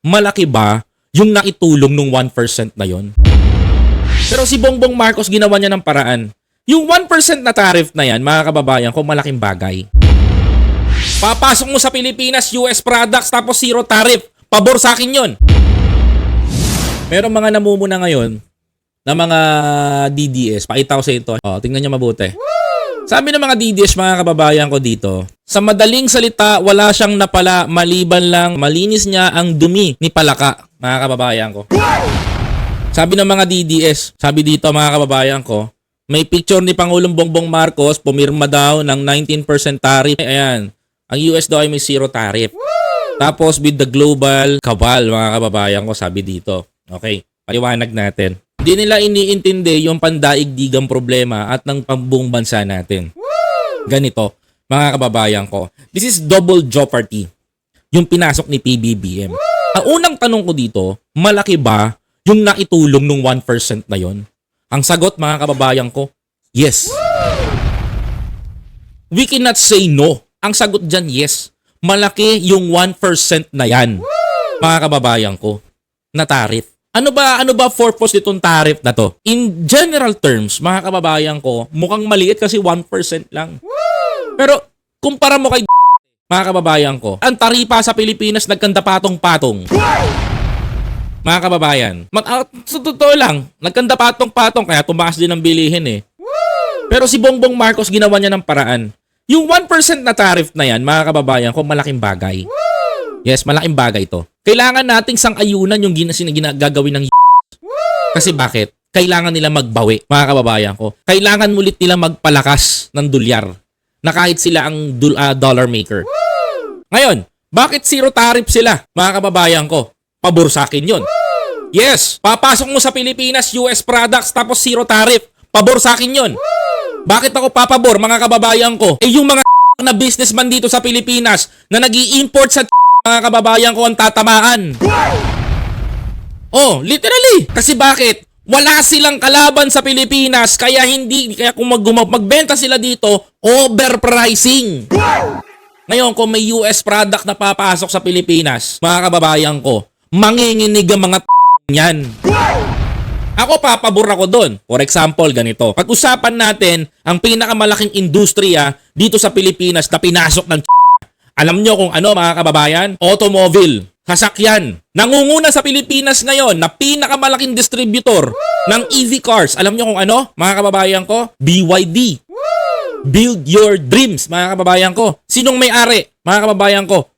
malaki ba yung naitulong nung 1% na yon? Pero si Bongbong Marcos ginawa niya ng paraan. Yung 1% na tariff na yan, mga kababayan ko, malaking bagay. Papasok mo sa Pilipinas, US products, tapos zero tariff. Pabor sa akin yon. Meron mga namumuna ngayon na mga DDS. Pakita ko sa ito. Oh, tingnan niyo mabuti. Sabi ng mga DDS, mga kababayan ko dito, sa madaling salita, wala siyang napala maliban lang malinis niya ang dumi ni Palaka, mga kababayan ko. Sabi ng mga DDS, sabi dito mga kababayan ko, may picture ni Pangulong Bongbong Marcos, pumirma daw ng 19% tariff. Ayan, ang US daw ay may zero tariff. Tapos with the global cabal, mga kababayan ko, sabi dito. Okay, paliwanag natin. Hindi nila iniintindi yung pandaigdigang problema at ng pambuong bansa natin. Ganito, mga kababayan ko. This is double jeopardy. Yung pinasok ni PBBM. Ang unang tanong ko dito, malaki ba yung naitulong nung 1% na yon? Ang sagot, mga kababayan ko, yes. We cannot say no. Ang sagot dyan, yes. Malaki yung 1% na yan. Mga kababayan ko, na tariff. Ano ba ano ba purpose nitong tariff na to? In general terms, mga kababayan ko, mukhang maliit kasi 1% lang. Pero kumpara mo kay mga kababayan ko, ang taripa sa Pilipinas nagkanda patong-patong. Mga kababayan, mag, ah, sa totoo lang, nagkanda patong-patong kaya tumaas din ang bilihin eh. Pero si Bongbong Marcos ginawa niya ng paraan. Yung 1% na tariff na yan, mga kababayan ko, malaking bagay. Yes, malaking bagay to. Kailangan nating sang-ayunan yung gina, sin- gina- gagawin ng Kasi bakit? Kailangan nila magbawi, mga kababayan ko. Kailangan ulit nila magpalakas ng dolyar na kahit sila ang dul- ah, dollar maker. Ngayon, bakit zero tariff sila, mga kababayan ko? Pabor sa akin yun. Yes, papasok mo sa Pilipinas, US products, tapos zero tariff. Pabor sa akin yun. Bakit ako papabor, mga kababayan ko? Eh yung mga na businessman dito sa Pilipinas na nag import sa mga kababayan ko ang tatamaan. Oh, literally. Kasi bakit? Wala silang kalaban sa Pilipinas kaya hindi kaya kung mag magbenta sila dito, overpricing. Ngayon, kung may US product na papasok sa Pilipinas, mga kababayan ko, manginginig ang mga yan. Ako papabor ako doon. For example, ganito. Pag-usapan natin ang pinakamalaking industriya dito sa Pilipinas na pinasok ng alam nyo kung ano mga kababayan? Automobile. Sasakyan. Nangunguna sa Pilipinas ngayon na pinakamalaking distributor ng EV cars. Alam nyo kung ano mga kababayan ko? BYD. Build your dreams mga kababayan ko. Sinong may-ari mga kababayan ko?